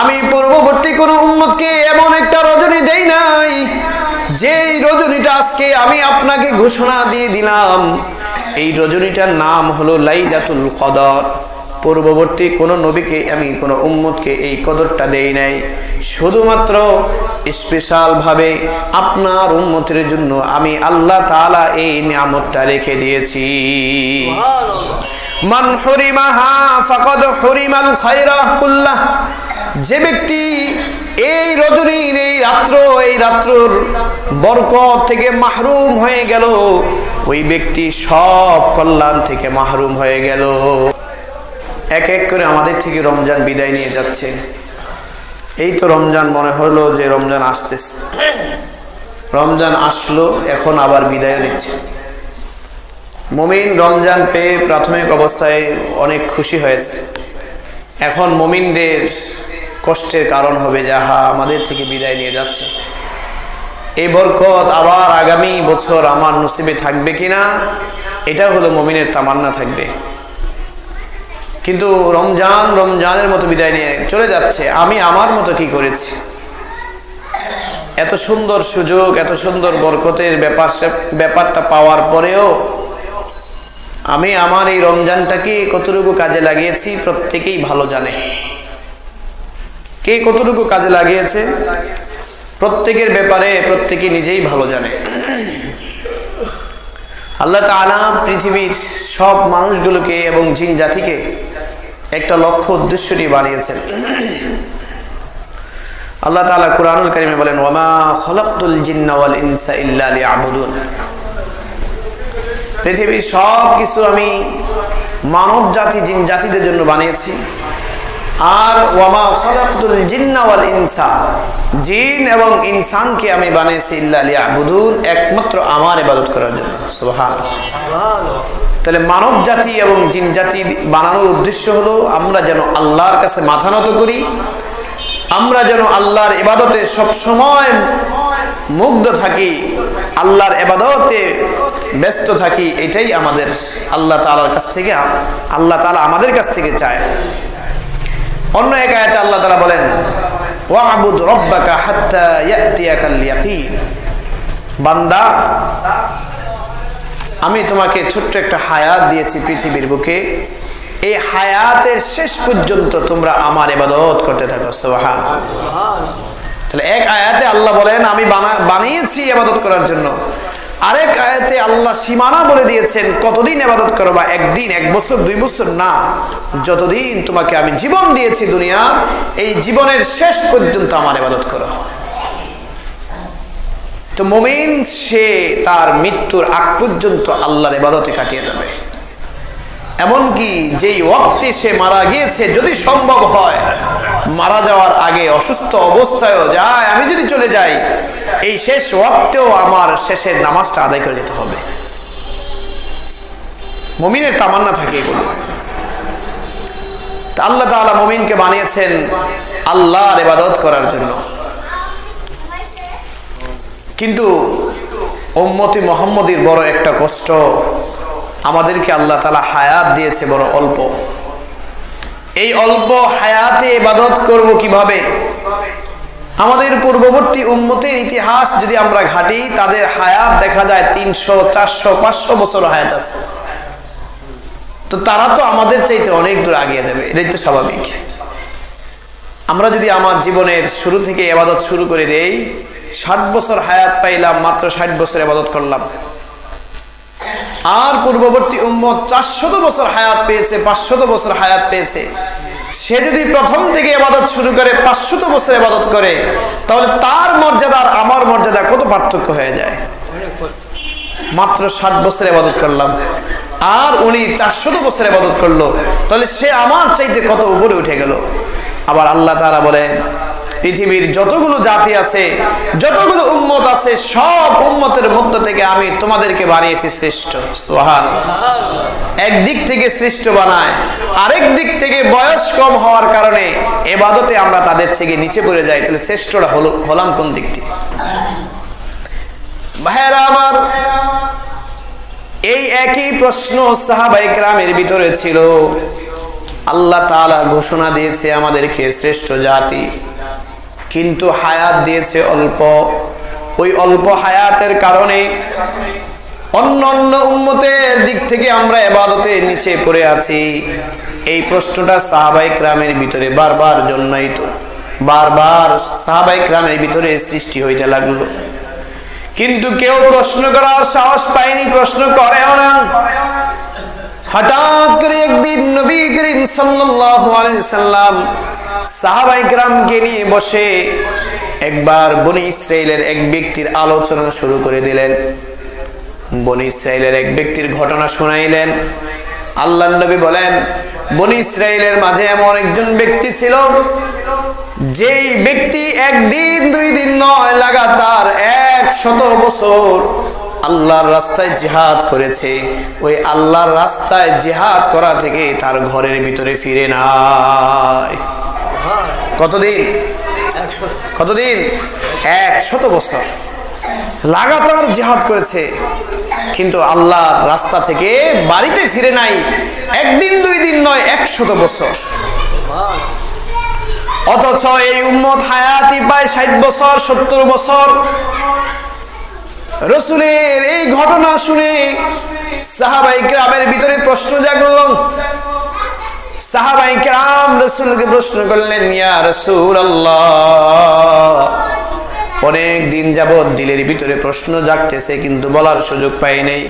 আমি পূর্ববর্তী কোনো উম্মতকে এমন একটা রজনী দেই নাই যেই রজনীটা আজকে আমি আপনাকে ঘোষণা দিয়ে দিলাম। এই রজনীটার নাম হলো লাইলাতুল কদর। পূর্ববর্তী কোনো নবীকে আমি কোনো উম্মতকে এই কদরটা দেই নাই। শুধুমাত্র স্পেশালভাবে আপনার উম্মতের জন্য আমি আল্লাহ তাআলা এই নিয়ামতটা রেখে দিয়েছি। মান হরিমাহা ফাকাদ হরিমাল খায়রা কুল্লাহ। যে ব্যক্তি এই রজনীর, এই রাত্র, এই রাত্রর বরকত থেকে মাহরুম হয়ে গেল, ওই ব্যক্তি সব কল্যাণ থেকে মাহরুম হয়ে গেল। এক এক করে আমাদের থেকে রমজান বিদায় নিয়ে যাচ্ছে। এই তো রমজান মনে হলো যে রমজান আসতেছে। রমজান আসলো, এখন আবার বিদায় নিচ্ছে। মমিন রমজান পেয়ে প্রাথমিক অবস্থায় অনেক খুশি হয়েছে। এখন মমিনদের কষ্টের কারণ হবে যাহা আমাদের থেকে বিদায় নিয়ে যাচ্ছে। এই বরকত আবার আগামী বছর আমার নসিবে থাকবে কিনা, এটা হলো মমিনের তামান্না থাকবে। কিন্তু রমজান রমজানের মতো বিদায় নিয়ে চলে যাচ্ছে, আমি আমার মতো কি করেছি? এত সুন্দর সুযোগ, এত সুন্দর বরকতের ব্যাপার ব্যাপারটা পাওয়ার পরেও আমি আমার এই রমজানটাকে কতটুকু কাজে লাগিয়েছি, প্রত্যেকেই ভালো জানে। কে কতটুকু কাজে লাগিয়েছে? প্রত্যেকের ব্যাপারে প্রত্যেকে নিজেই ভালো জানে। আল্লাহ তালা পৃথিবীর সব মানুষগুলোকে এবং জিন জাতিকে একটা লক্ষ্য উদ্দেশ্য নিয়ে বানিয়েছেন। আল্লাহ তালা কুরআনুল করিমে বলেন ইনসা ইল্লা লিয়াবুদুন। পৃথিবীর সব কিছু আমি মানব জাতি জিন জাতিদের জন্য বানিয়েছি। আর ওয়ামা খলাকুল জিন্নাওয়াল ইনসা। জিন এবং ইনসানকে আমি বানিয়েছি ইল্লা লিয়াবুদুন, একমাত্র আমার ইবাদত করার জন্য। সুবহান। তাহলে মানব জাতি এবং জিন জাতি বানানোর উদ্দেশ্য হলো, আমরা যেন আল্লাহর কাছে মাথা নত করি, আমরা যেন আল্লাহর এবাদতে সবসময় মুগ্ধ থাকি, আল্লাহর এবাদতে ব্যস্ত থাকি, এটাই আমাদের আল্লাহ তালার কাছ থেকে, আল্লাহ তালা আমাদের কাছ থেকে চায়। অন্য এক আয়াতে আল্লাহ তালা বলেন বান্দা, আমি তোমাকে ছোট্ট একটা হায়াত দিয়েছি পৃথিবীর বুকে। এই হায়াতের শেষ পর্যন্ত তোমরা আমার এবাদত করতে থাকো তাহলে এক আয়াতে আল্লাহ বলেন, আমি বানিয়েছি এবাদত করার জন্য। আরেক আয়াতে আল্লাহ সীমানা বলে দিয়েছেন, কতদিন এবাদত করো বা একদিন, এক বছর, দুই বছর? না, যতদিন তোমাকে আমি জীবন দিয়েছি দুনিয়া, এই জীবনের শেষ পর্যন্ত আমার এবাদত করো। তো মোমেন, সে তার মৃত্যুর আগ পর্যন্ত আল্লাহর এবাদতে কাটিয়ে যাবে। এমনকি যেই ওয়াক্তে সে মারা গিয়েছে, যদি সম্ভব হয়, মারা যাওয়ার আগে অসুস্থ অবস্থায়ও যায়, আমি যদি চলে যাই, এই শেষ ওয়াক্তেও আমার শেষের নামাজটা আদায় করে যেতে হবে। মমিনের তামান্না থাকে এগুলো। তা আল্লাহ তালা মমিনকে বানিয়েছেন আল্লাহর এবাদত করার জন্য। কিন্তু ওম্মতি মোহাম্মদীর বড় একটা কষ্ট আমাদেরকে আল্লাহ তালা হায়াত দিয়েছে বড় অল্প। এই অল্প হায়াতে ইবাদত করব কীভাবে? আমাদের পূর্ববর্তী উম্মতের ইতিহাস যদি আমরা ঘাটি, তাদের হায়াত দেখা যায় তিনশো, চারশো, পাঁচশো বছর হায়াত আছে। তো তারা তো আমাদের চাইতে অনেক দূর আগিয়ে যাবে, এটাই তো স্বাভাবিক। আমরা যদি আমার জীবনের শুরু থেকে এবাদত শুরু করে দেই, ষাট বছর হায়াত পাইলাম, মাত্র ষাট বছর এবাদত করলাম। আর পূর্ববর্তী উম্মত চারশত বছর হায়াত পেয়েছে, পাঁচশত বছর হায়াত পেয়েছে। সে যদি প্রথম থেকে এবাদত শুরু করে, পাঁচশত বছর এবাদত করে, তাহলে তার মর্যাদা আর আমার মর্যাদা কত পার্থক্য হয়ে যায়? মাত্র ষাট বছর এবাদত করলাম। আর উনি চারশত বছর এবাদত করল, তাহলে সে আমার চাইতে কত উপরে উঠে গেল? আবার আল্লাহ তারা বলেন পৃথিবীর যতগুলো জাতি আছে, যতগুলো উম্মত আছে, সব উম্মতের মধ্য থেকে আমি তোমাদেরকে বানিয়েছি শ্রেষ্ঠ সোহান একদিক থেকে শ্রেষ্ঠ বানায়, আরেক দিক থেকে বয়স কম হওয়ার কারণে এবাদতে আমরা তাদের থেকে নিচে পড়ে যাই। তাহলে শ্রেষ্ঠরা হলো, হলাম কোন দিক থেকে ভাইয়েরা আমার, এই একই প্রশ্ন সাহাবাইকরামের ভিতরে ছিল। আল্লাহ তাআলা ঘোষণা দিয়েছে আমাদেরকে শ্রেষ্ঠ জাতি। কিন্তু হায়াত দিয়েছে অল্প। ওই অল্প হায়াতের কারণে অন্য অন্য উম্মতের দিক থেকে আমরা এবাদতে নিচে পড়ে আছি। এই প্রশ্নটা সাহাবাই ক্রামের ভিতরে বারবার জন্মাইত বারবার সাহাবাই ক্রামের ভিতরে সৃষ্টি হইতে লাগল। কিন্তু কেউ প্রশ্ন করার সাহস পায়নি, প্রশ্ন করেও না। হঠাৎ করে একদিন নবী করিম সাল্লাম সাহাবাই গ্রামকে নিয়ে বসে একবার বনি ইসরাইলের এক ব্যক্তির আলোচনা শুরু করে দিলেন। বনি ইসরাইলের এক ব্যক্তির ঘটনা শুনাইলেন। আল্লাহ নবী বলেন, বনি ইসরাইলের মাঝে এমন একজন ব্যক্তি ছিল, যেই ব্যক্তি একদিন, দুই দিন নয়, লাগাতার এক শত বছর আল্লাহর রাস্তায় জিহাদ করেছে। ওই আল্লাহর রাস্তায় জিহাদ করা থেকে তার ঘরের ভিতরে ফিরে নাই। কতদিন? কতদিন? এক শত বছর। লাগাতার জেহাদ করেছে। কিন্তু আল্লাহ রাস্তা থেকে বাড়িতে ফিরে নাই। একদিন, দুই দিন নয় একশত বছর। অথচ এই উম্মত হায়াতি পায় ষাট বছর, সত্তর বছর। রসুলের এই ঘটনা শুনে সাহাবাই গ্রামের ভিতরে প্রশ্ন জাগল সাহাবাই গ্রাম রসুলকে প্রশ্ন করলেন, ইয়া রসুল অনেক দিন যাবৎ দিলের ভিতরে প্রশ্ন জাগতেছে, কিন্তু বলার সুযোগ পাই নাই।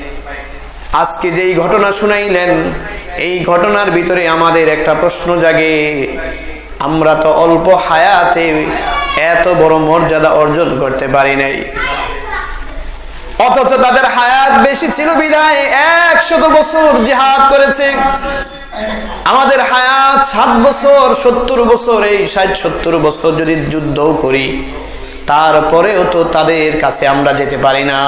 আজকে যেই ঘটনা শুনাইলেন, এই ঘটনার ভিতরে আমাদের একটা প্রশ্ন জাগে। আমরা তো অল্প হায়াতে এত বড় মর্যাদা অর্জন করতে পারি নাই। অথচ তাদের হায়াত বেশি ছিল বিদায় একশত বছর জিহাদ করেছে। আমাদের হায়াত সাত বছর, সত্তর বছর, এই ষাট, সত্তর বছর যদি যুদ্ধও করি, তারপরেও তো তাদের কাছে আমরা যেতে পারি না।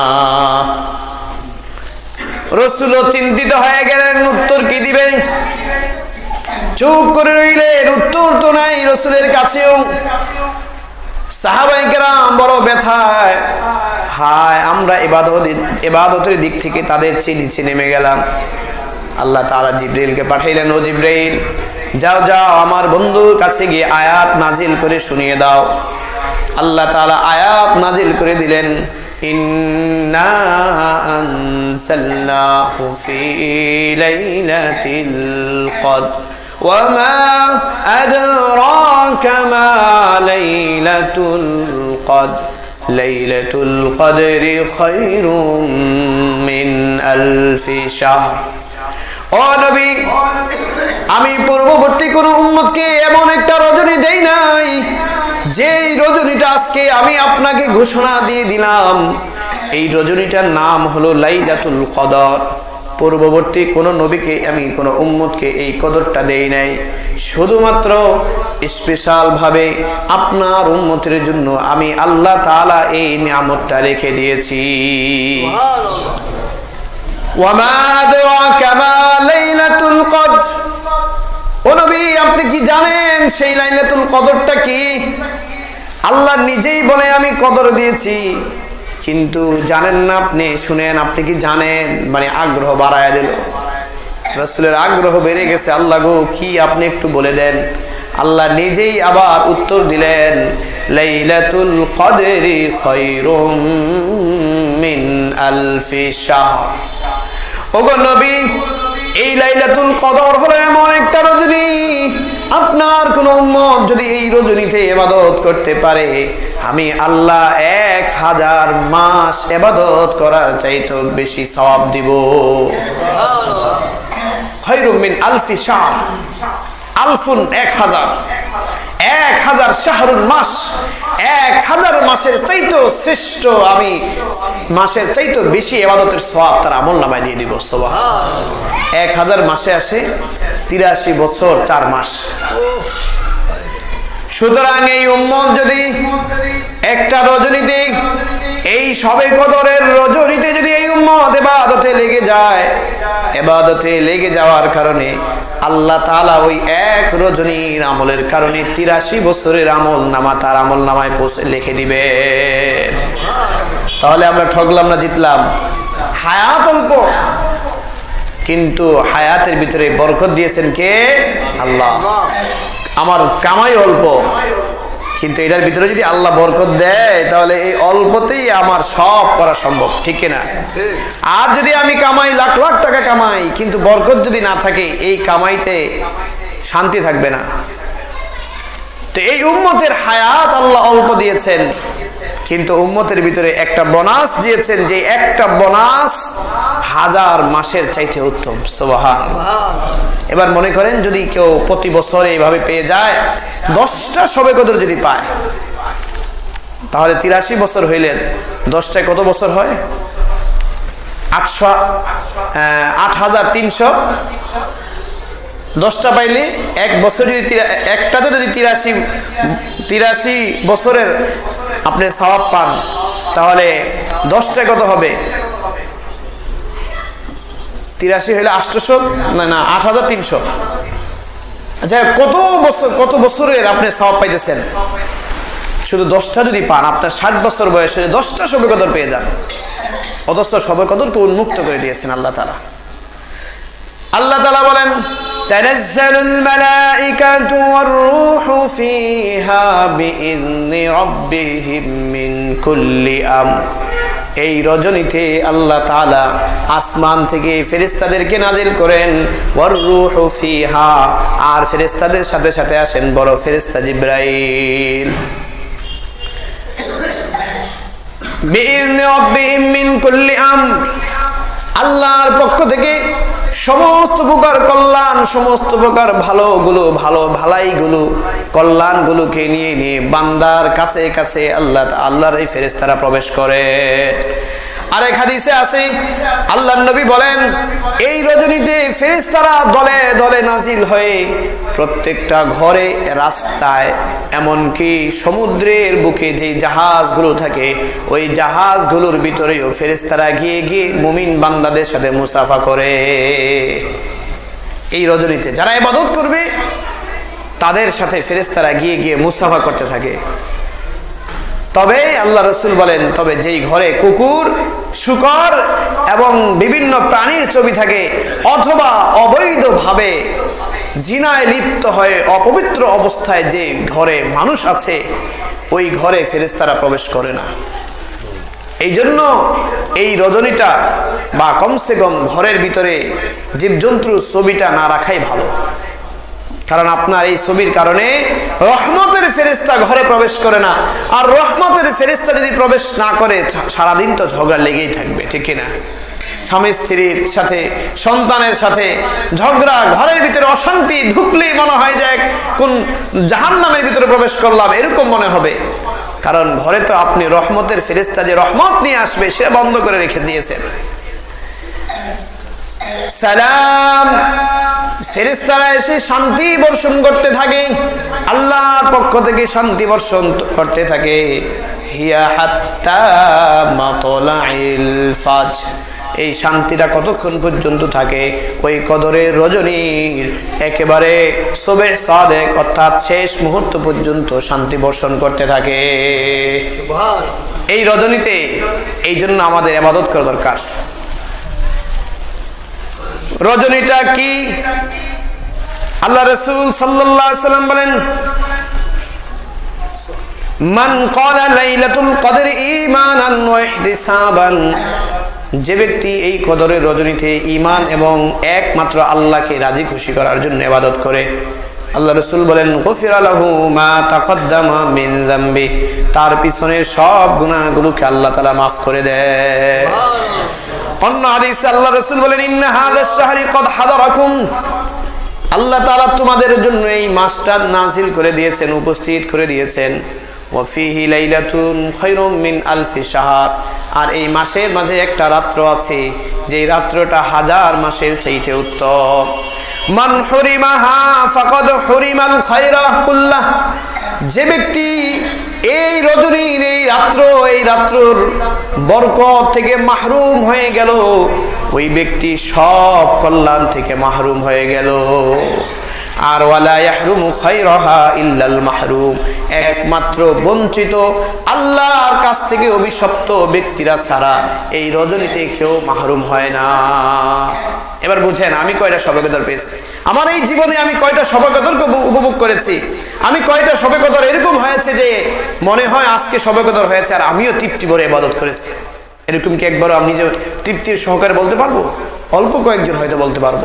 রসুল চিন্তিত হয়ে গেলেন, উত্তর কি দিবেন চুপ করে রইলেন, উত্তর তো নাই রসুলের কাছেও। সাহাবাই গ্রাম বড় ব্যথায়। হায়, আমরা এবাদত এবাদতের দিক থেকে তার চেয়ে নেমে গেলাম। আল্লাহ তাআলা জিব্রাইলকে পাঠাইলেন, ও জিব্রাইল যাও যাও, আমার বন্ধুর কাছে গিয়ে আয়াত নাজিল করে শুনিয়ে দাও। আল্লাহ তাআলা আয়াত নাজিল করে দিলেন, ইন্না আনসালনাহু ফি লাইলাতিল কদর وما أدراك ما ليلة القدر ليلة القدر خير من ألف شهر ও নবী আমি পূর্ববর্তী কোন উম্মতকে এমন একটা রজনী দেই নাই যেই রজনীটা আজকে আমি আপনাকে ঘোষণা দিয়ে দিলাম এই রজনীটার নাম হলো লাইলাতুল কদর পূর্ববর্তী কোন নবীকে আমি, কোনো উম্মতকে এই কদরটা দেই নাই। শুধুমাত্র স্পেশালভাবে আপনার উম্মতের জন্য আমি আল্লাহ তাআলা এই নিয়ামতটা রেখে দিয়েছি। আপনি কি জানেন সেই লাইলাতুল কদরটা কি? আল্লাহ নিজেই বলে আমি কদর দিয়েছি। কিন্তু জানেন না আপনি, শুনেন, আপনি কি জানেন? মানে আগ্রহ বাড়ায় দিল। রসুলের আগ্রহ বেড়ে গেছে, আল্লাহ গো, কি আপনি একটু বলে দেন? আল্লাহ নিজেই আবার উত্তর দিলেন, লাইলাতুল মিন আলফি এই লাইলাতুল কদর হলো এমন একটা রজনী। আপনার কোন উম্মত যদি এই রজনীতে এবাদত করতে পারে, আমি আল্লাহ এক হাজার মাস এবাদত করার চাইতে বেশি সব দিব। আলফি শাহ আলফুন এক হাজার। এক হাজার শাহরুল মাস, এক হাজার মাসের চাইতো শ্রেষ্ঠ আমি, মাসের চাইতো বেশি এবাদতের সব তার আমল নামায় দিয়ে দিব সবাহ এক হাজার মাসে আসে তিরাশি বছর চার মাস। সুতরাং এই উম্মত যদি একটা রজনীতে এই সবে কদরের রজনীতে যদি এই উম্মত এবাদতে লেগে যায়, এবাদতে লেগে যাওয়ার কারণে আল্লাহ তাআলা ওই এক রজনীর আমলের কারণে তিরাশি বছরের আমল নামা তার আমল নামায় পৌঁছে লিখে দিবে। তাহলে আমরা ঠকলাম না, জিতলাম। হায়াত অল্প। কিন্তু হায়াতের ভিতরে বরকত দিয়েছেন কে? আল্লাহ। আমার কামাই অল্প। কিন্তু এটার ভিতরে যদি আল্লাহ বরকত দেয়, তাহলে এই অল্পতেই আমার সব করা সম্ভব, ঠিক না আর যদি আমি কামাই, লাখ লাখ টাকা কামাই, কিন্তু বরকত যদি না থাকে, এই কামাইতে শান্তি থাকবে না। তো এই উম্মতের হায়াত আল্লাহ অল্প দিয়েছেন। কিন্তু উম্মতের ভিতরে একটা বোনাস দিয়েছেন যে একটা বোনাস হাজার মাসের চাইতে উত্তম। সোবাহান এবার মনে করেন যদি কেউ প্রতি বছর এইভাবে পেয়ে যায়, দশটা সবে কদর যদি পায়, তাহলে তিরাশি বছর হইলেন দশটায় কত বছর হয়? আটশো আট হাজার তিনশো। দশটা পাইলে এক বছর যদি একটাতে যদি তিরাশি তিরাশি বছরের আপনি সওয়াব পান, তাহলে দশটায় কত হবে? তিরাশি হলে আটশোশো না না, আট হাজার তিনশো। আচ্ছা কত বছর, কত বছরের আপনি সওয়াব পাইতেছেন? শুধু দশটা যদি পান, আপনার ষাট বছর বয়সে দশটা সবে কদর পেয়ে যান। অথচ সবে কদরকে উন্মুক্ত করে দিয়েছেন আল্লাহ তালা আল্লাহ তালা বলেন تنزل الملائكة والروح فيها بإذن ربهم من كل أمر. এই রজনীতে আল্লাহ তালা আসমান থেকে ফেরিস্তাদেরকে নাজিল করেন ফিহা আর ফেরিস্তাদের সাথে সাথে আসেন বড় ফেরিস্তা জিব্রাইল। আল্লাহর পক্ষ থেকে সমস্ত প্রকার কল্যাণ, সমস্ত প্রকার ভালোগুলো, ভালো ভালাই গুলো কল্যাণ গুলোকে নিয়ে নিয়ে বান্দার কাছে কাছে আল্লাহ আল্লাহর এই ফেরেস্তারা প্রবেশ করে। আরেক হাদিসে আছে আল্লাহ নবী বলেন, এই রজনীতে ফেরেশতারা দলে দলে নাজিল হয়ে প্রত্যেকটা ঘরে রাস্তায়, এমনকি সমুদ্রের বুকে যে জাহাজগুলো থাকে, ওই জাহাজগুলোর ভিতরেও ফেরেশতারা গিয়ে গিয়ে মুমিন বান্দাদের সাথে মুসাফা করে। এই রজনীতে যারা ইবাদত করবে, তাদের সাথে ফেরেশতারা গিয়ে গিয়ে মুসাফা করতে থাকে। তবে আল্লাহ রসুল বলেন, তবে যেই ঘরে কুকুর, শুকর এবং বিভিন্ন প্রাণীর ছবি থাকে, অথবা অবৈধভাবে জিনায় লিপ্ত হয়ে অপবিত্র অবস্থায় যে ঘরে মানুষ আছে, ওই ঘরে ফেরেশতারা প্রবেশ করে না। এই জন্য এই রজনীটা বা কমসে কম ঘরের ভিতরে জীবজন্তুর ছবিটা না রাখাই ভালো। কারণ আপনার এই ছবির কারণে রহমতের ফেরিস্তা ঘরে প্রবেশ করে না। আর রহমতের ফেরিস্তা যদি প্রবেশ না করে সারাদিন তো ঝগড়া লেগেই থাকবে, ঠিক না স্বামী স্ত্রীর সাথে, সন্তানের সাথে ঝগড়া, ঘরের ভিতরে অশান্তি ঢুকলেই মনে হয় যে কোন জাহান্নামের ভিতরে প্রবেশ করলাম, এরকম মনে হবে। কারণ ঘরে তো আপনি রহমতের ফেরিস্তা যে রহমত নিয়ে আসবে, সেটা বন্ধ করে রেখে দিয়েছেন। সালাম। ফেরেশতারা এসে শান্তি বর্ষণ করতে থাকে। আল্লাহর পক্ষ থেকে শান্তি বর্ষণ করতে থাকে। হিয়া হাত্তা মাতলাইল ফাজ। এই শান্তিটা কতক্ষণ পর্যন্ত থাকে? ওই কদরের রজনীর একেবারে সবে সাদেক অর্থাৎ শেষ মুহূর্ত পর্যন্ত শান্তি বর্ষণ করতে থাকে। এই রজনীতে এই জন্য আমাদের আবাদত করা দরকার। রজনীটা কি? আল্লাহ রসুল সাল্লাম বলেন, মান যে ব্যক্তি এই কদরের রজনীতে ইমান এবং একমাত্র আল্লাহকে রাজি খুশি করার জন্য ইবাদত করে আল্লাহ রসুল বলেন গফির আলাহু মা তাকদ্দামা মিন তার পিছনের সব গুনাহগুলোকে আল্লাহ তাআলা মাফ করে দেয় অন্য হাদিসে আল্লাহ রসুল বলেন ইন্না হাদাস শাহরি কদ হাদারাকুম। আল্লাহ তাআলা তোমাদের জন্য এই মাসটা নাজিল করে দিয়েছেন উপস্থিত করে দিয়েছেন। ওয়াফিহি লাইলাতুন খায়রুম মিন আলফি শাহর। আর এই মাসের মাঝে একটা রাত্র আছে যে রাত্রটা হাজার মাসের চাইতে উত্তম। মান হরিমাহা ফকদ হরিমান খায়রা কুল্লাহ। যে ব্যক্তি এই রজনীর, এই রাত্র, এই রাত্রর বরকত থেকে মাহরুম হয়ে গেল, ওই ব্যক্তি সব কল্যাণ থেকে মাহরুম হয়ে গেল। আর ওয়ালা ইয়াহরুমু খায়রাহা ইল্লাল মাহরুম। একমাত্র বঞ্চিত আল্লাহর কাছ থেকে অভিশপ্ত ব্যক্তিরা ছাড়া এই রজনীতে কেউ মাহরুম হয় না। এবার বুঝেন, আমি কয়টা সবেকদর পেয়েছি? আমার এই জীবনে আমি কয়টা সবেকদরকে উপভোগ করেছি? আমি কয়টা সবেকদর এরকম হয়েছে যে মনে হয় আজকে সবেকদর হয়েছে আর আমিও তৃপ্তি ভরে ইবাদত করেছি। এরকম কি একবারও আমি যে তৃপ্তির সহকারে বলতে পারব? অল্প কয়েকজন হয়তো বলতে পারব।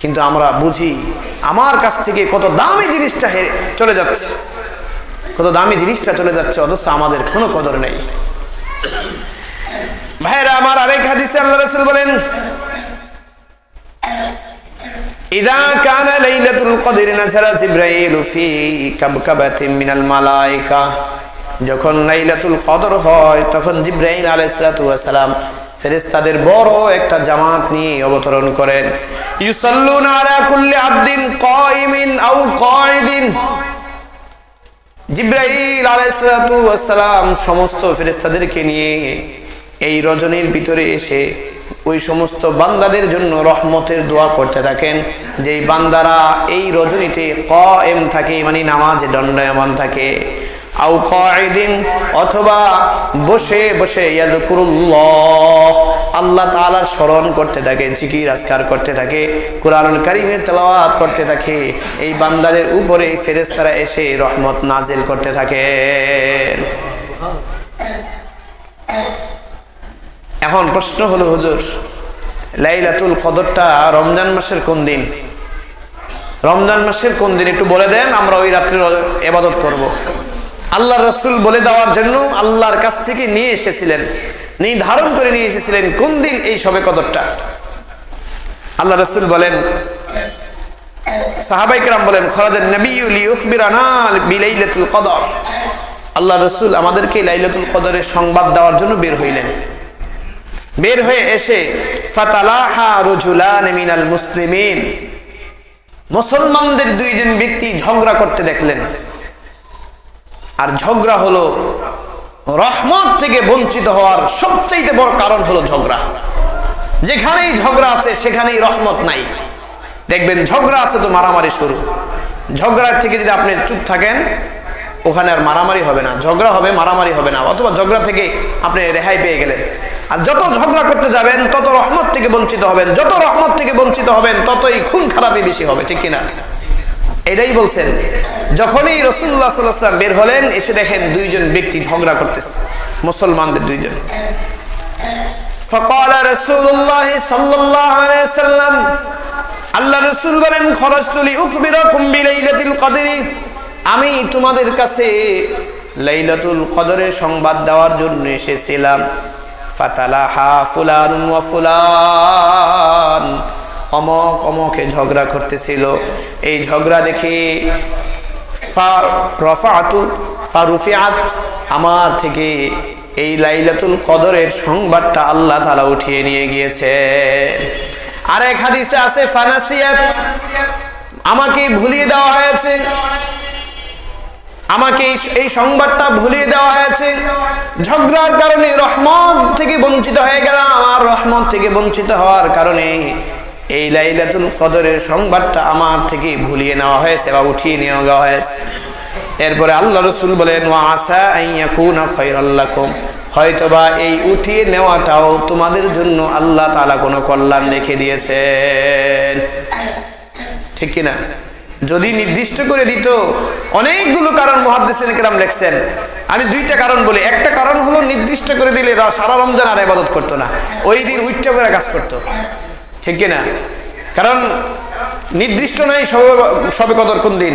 কিন্তু আমরা বুঝি আমার কাছ থেকে কত দামি জিনিসটা চলে যাচ্ছে। কত দামি জিনিসটা চলে যাচ্ছে, অথচ আমাদের কোনো কদর নেই। ভাইরা আমার আরেক হাদিসে আল্লাহ রাসূল বলেন যখন লাইলাতুল কদর হয়, তখন জিব্রাইল আলাইহিস ফেরেশতাদের বড় একটা জামাত নিয়ে অবতরণ করেন। ইউসাল্লুনা আলা কুল্লি আবদিন কাইমিন আও কাইদিন জিব্রাইল ওয়াস সমস্ত ফেরেশতাদেরকে নিয়ে এই রজনীর ভিতরে এসে ওই সমস্ত বান্দাদের জন্য রহমতের দোয়া করতে থাকেন, যেই বান্দারা এই রজনীতে কয়েম থাকে মানে নামাজে দণ্ডায়মান থাকে। আও কয়েদিন অথবা বসে বসে ইয়াদকুরুল্লাহ আল্লাহ তাআলার স্মরণ করতে থাকে, জিকির আজকার করতে থাকে, কোরআনুল কারীমের তেলাওয়াত করতে থাকে। এই বান্দাদের উপরে ফেরেশতারা এসে রহমত নাজিল করতে থাকে। এখন প্রশ্ন হলো, হুজুর, লাইলাতুল কদরটা রমজান মাসের কোন দিন? রমজান মাসের কোন দিন একটু বলে দেন, আমরা ওই রাত্রে এবাদত করব। আল্লাহ রসুল বলে দেওয়ার জন্য আল্লাহর কাছ থেকে নিয়ে এসেছিলেন। নির্ধারণ করে নিয়ে এসেছিলেন কোন দিন এই সবে কদরটা? আল্লাহ রসুল বলেন সাহাবাইকরাম বলেন খরাদের নবীলি উখবিরানা বিলাইলাতুল কদর। আল্লাহ রসুল আমাদেরকে লাইলাতুল কদরের সংবাদ দেওয়ার জন্য বের হইলেন। বের হয়ে এসে, ফাতালাহা রুজুলান মিনাল মুসলিমিন। মুসলমানদের দুইজন ব্যক্তি ঝগড়া করতে দেখলেন। আর ঝগড়া হলো রহমত থেকে বঞ্চিত হওয়ার সবচাইতে বড় কারণ হলো ঝগড়া। যেখানেই ঝগড়া আছে, সেখানেই রহমত নাই। দেখবেন ঝগড়া আছে তো মারামারি শুরু। ঝগড়ার থেকে যদি আপনি চুপ থাকেন, ওখানে আর মারামারি হবে না। ঝগড়া হবে, মারামারি হবে না। অথবা ঝগড়া থেকে আপনি রেহাই পেয়ে গেলেন। আর যত ঝগড়া করতে যাবেন, তত রহমত থেকে বঞ্চিত হবেন। যত রহমত থেকে বঞ্চিত হবেন, ততই খুন খারাপই বেশি হবে, ঠিক কিনা? এটাই বলছেন, যখনই রসুল্লাহ সাল্লাম বের হলেন, এসে দেখেন দুইজন ব্যক্তি ঝগড়া করতেছে, মুসলমানদের দুইজন। ফকাল রসুল্লাহ সাল্লাহ সাল্লাম আল্লাহ রসুল বলেন খরচ তুলি উকবির কুম্বিলাইলাতিল কদরি আমি তোমাদের কাছে লাইলাতুল কদরের সংবাদ দেওয়ার জন্য এসেছিলাম। ফাতালাহা ফুলান ওয়া ফুলান। অমক অমকে ঝগড়া করতেছিল। এই ঝগড়া দেখে ফারুফিয়াত আমার থেকে এই লাইলাতুল কদরের সংবাদটা আল্লাহ তালা উঠিয়ে নিয়ে গিয়েছেন। এক হাদিসে আছে, ফানাসিয়াত, আমাকে ভুলিয়ে দেওয়া হয়েছে। আমাকে এই সংবাদটা ভুলিয়ে দেওয়া হয়েছে। ঝগড়ার কারণে রহমত থেকে বঞ্চিত হয়ে গেলাম, আর রহমত থেকে বঞ্চিত হওয়ার কারণে এই লাইলাতুল কদরের সংবাদটা আমার থেকে ভুলিয়ে নেওয়া হয়েছে বা উঠিয়ে নেওয়া হয়েছে। এরপরে আল্লাহ রসুল বলেন ও আসা আইয়াকুনা খৈরাল্লাকুম হয়তোবা এই উঠিয়ে নেওয়াটাও তোমাদের জন্য আল্লাহ তালা কোনো কল্যাণ রেখে দিয়েছেন। ঠিক কিনা যদি নির্দিষ্ট করে দিত, অনেকগুলো কারণ মহাদ্দেসিন কেরাম লেখছেন। আমি দুইটা কারণ বলি। একটা কারণ হলো, নির্দিষ্ট করে দিলে সারা রমজান আর আবাদত করতো না। ওই দিন উইটটা করে কাজ করতো। ঠিক কিনা? কারণ নির্দিষ্ট নাই সবে কদর কোন দিন।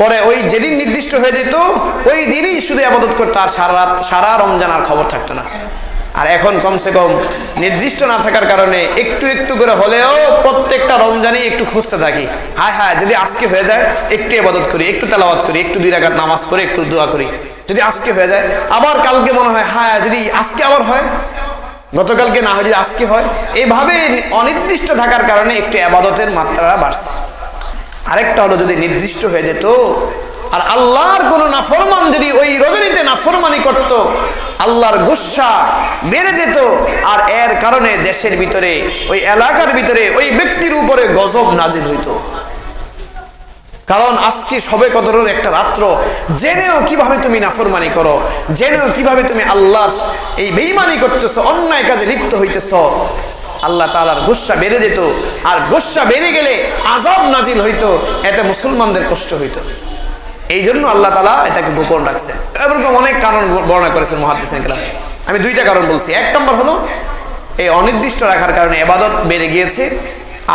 পরে ওই যেদিন নির্দিষ্ট হয়ে যেত, ওই দিনই শুধু আবাদত করতো, আর সারা রাত, সারা রমজান আর খবর থাকতো না। আর এখন কমসে কম নির্দিষ্ট না থাকার কারণে একটু একটু করে হলেও প্রত্যেকটা রমজানেই একটু খুঁজতে থাকি। হায় হায়, যদি আজকে হয়ে যায়, একটু আবাদত করি, একটু তেলাওয়াত করি, একটু দুই রাগাত নামাজ করে একটু দোয়া করি। যদি আজকে হয়ে যায়, আবার কালকে মনে হয় হ্যাঁ যদি আজকে আবার হয় গতকালকে না হলে আজকে হয়। এইভাবে অনির্দিষ্ট থাকার কারণে একটু আবাদতের মাত্রা বাড়ছে। আরেকটা হলো যদি নির্দিষ্ট হয়ে যেত, আর আল্লাহর কোন নাফরমান যদি ওই রজনীতে নাফরমানি করত, আল্লাহর গুসা বেড়ে যেত, আর এর কারণে দেশের ভিতরে, ওই এলাকার ভিতরে ওই ব্যক্তির উপরে গজব নাজিল হইত। কারণ আজকে সবে কদরের একটা রাত্র। জেনেও কীভাবে তুমি নাফরমানি করো, জেনেও কীভাবে তুমি আল্লাহর এই বেইমানি করতেছো, অন্যায় কাজে লিপ্ত হইতেছ। আল্লাহ তালার গোসা বেড়ে যেত আর গোসা বেড়ে গেলে আজাব নাজিল হইতো, এতে মুসলমানদের কষ্ট হইতো। এই জন্য আল্লাহ তালা এটাকে গোপন রাখছে। এরকম অনেক কারণ বর্ণনা করেছেন মহাদিস আমি দুইটা কারণ বলছি। এক নম্বর হলো, এই অনির্দিষ্ট রাখার কারণে এবাদত বেড়ে গিয়েছে,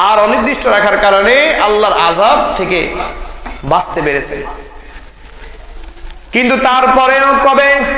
আর অনির্দিষ্ট রাখার কারণে আল্লাহর আজাব থেকে বাঁচতে পেরেছে। কিন্তু তারপরেও কবে?